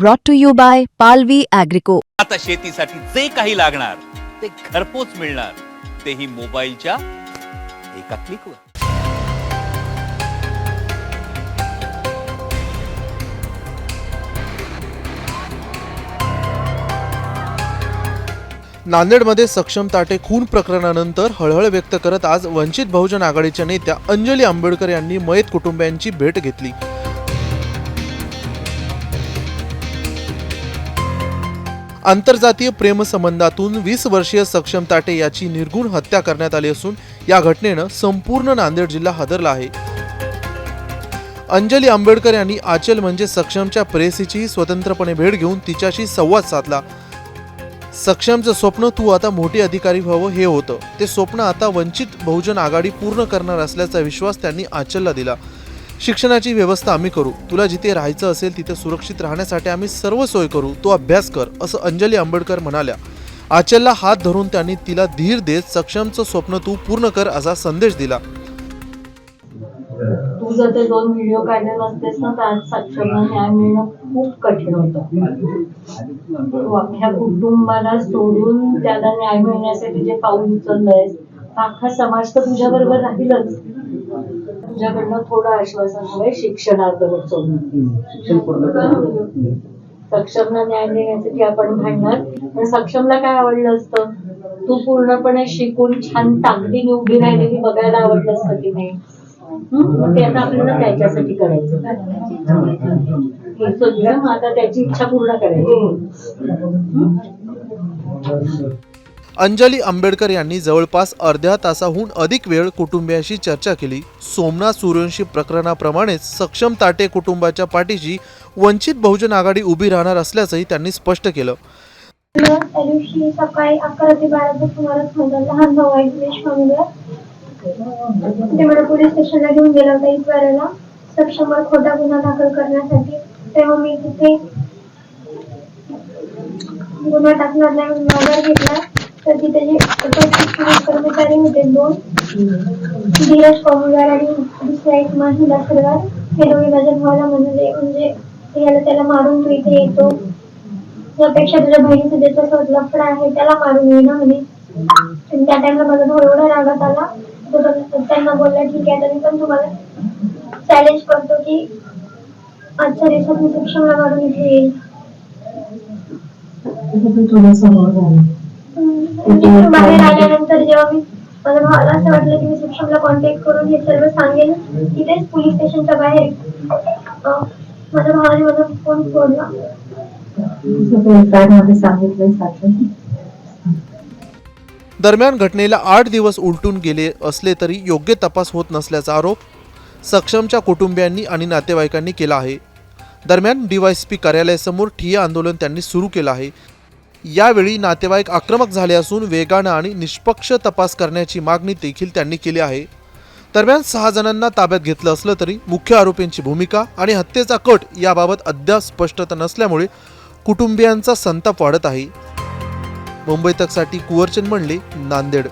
brought to you by Palvi Agrico. आता शेतीसाठी जे काही लागणार ते घरपोच मिळणार. तेही मोबाईलच्या एका क्लिकवर. नांदेडमध्ये सक्षम ताटे खून प्रकरणानंतर हळहळ व्यक्त करत आज वंचित बहुजन आघाडीच्या नेत्या अंजली आंबेडकर यांनी मयत कुटुंबियांची भेट घेतली. आंतरजातीय प्रेमसंबंधातून वीस वर्षीय सक्षम ताटे याची निर्गुण हत्या करण्यात आली असून या घटनेनं संपूर्ण नांदेड जिल्हा हादरला आहे. अंजली आंबेडकर यांनी आचल म्हणजे सक्षमच्या प्रेसीचीही स्वतंत्रपणे भेट घेऊन तिच्याशी संवाद साधला. सक्षमचं स्वप्न तू आता मोठे अधिकारी व्हावं हे होतं. ते स्वप्न आता वंचित बहुजन आघाडी पूर्ण करणार असल्याचा विश्वास त्यांनी आचलला दिला. शिक्षणाची व्यवस्था आम्ही करू. तुला जिथे राहायचं असेल तिथे सुरक्षित राहण्यासाठी आम्ही सर्व सोय करू. तो अभ्यास कर असं अंजली आंबेडकर म्हणाल्या. आचलला हात धरून त्यांनी तिला धीर देत सक्षमचं स्वप्न तू पूर्ण कर असा संदेश दिला. तू जर ते दोन व्हिडिओ काढले नसतेस ना तर आज सक्षमला न्याय मिळणं खूप कठीण होतं. तू अख्ख्या कुटुंबाला सोडून त्याला न्याय मिळण्यासाठी जे पाऊल उचललंयस अख्खा समाज तर तुझ्या बरोबर राहीलच. तुझ्याकडनं थोडं आश्वासन हवंय शिक्षणाकडे सोडून. सक्षमला न्याय देण्यासाठी आपण भांडणार. पण सक्षमला काय आवडलं असतं? तू पूर्णपणे शिकून छान ताकदीने उभी राहिलेली बघायला आवडलं असतं की नाही? ते आता आपल्याला त्याच्यासाठी करायचं. मग आता त्याची इच्छा पूर्ण करायची. अंजली आंबेडकर यांनी जवळपास अर्ध्या तासाहून अधिक वेळ कुटुंबियांशी चर्चा केली. सोमनाथ सूर्यवंशी प्रकरणाप्रमाणेच सक्षम ताटे कुटुंबाच्या पाठीशी वंचित बहुजन आघाडी उभी राहणार असल्याचंही त्यांनी स्पष्ट केलं. त्या दिवशी सकाळी अकरा ते बाराच्या सुमारास माझा लहान भाऊ आहे दिनेश मांगुळे ते मला पोलीस स्टेशनला घेऊन गेला होता सक्षमवर खोटा गुन्हा दाखल करण्यासाठी. तेव्हा मी तिथे गुन्हा टाकणार नाही म्हणून माघार घेतला. तर तिथे जे उपस्थित कर्मचारी होते दोन धीरज कौमुदार आणि दुसरा एक महिला सरदार हे दोघे माझ्या भावाला म्हणले म्हणजे याला त्याला मारून तू इथे येतो. त्यापेक्षा तुझ्या बहिणीचं ज्याच्यासोबत लफडा आहे त्याला मारून ये ना म्हणे. आणि त्या टाइमला माझा भाऊ एवढा रागात आला. तो त्यांना बोलला ठीक आहे तरी पण तुम्हाला चॅलेंज करतो की आजच्या दिवसात मी सक्षमला मारून इथे येईल हम्म. तिथून बाहेर आल्यानंतर जेव्हा मी माझ्या भावाला असं वाटलं की मी सक्षमला कॉन्टॅक्ट करून हे सर्व सांगेन. तिथेच पोलीस स्टेशनच्या बाहेर अं, माझ्या भावाने माझा फोन सोडला दरम्यान घटनेला आठ दिवस उलटून गेले असले तरी योग्य तपास होत नसल्याचा आरोप सक्षमच्या कुटुंबियांनी आणि नातेवाईकांनी केला आहे. दरम्यान डीवायसपी कार्यालयासमोर ठिय्या आंदोलन त्यांनी सुरू केलं आहे. यावेळी नातेवाईक आक्रमक झाले असून वेगानं आणि निष्पक्ष तपास करण्याची मागणी देखील त्यांनी केली आहे. दरम्यान सहा जणांना ताब्यात घेतलं असलं तरी मुख्य आरोपींची भूमिका आणि हत्येचा कट याबाबत अद्याप स्पष्टता नसल्यामुळे कुटुंबियांचा संताप वाढत आहे. मुंबई तकसाठी कुवरचंद म्हणले नांदेड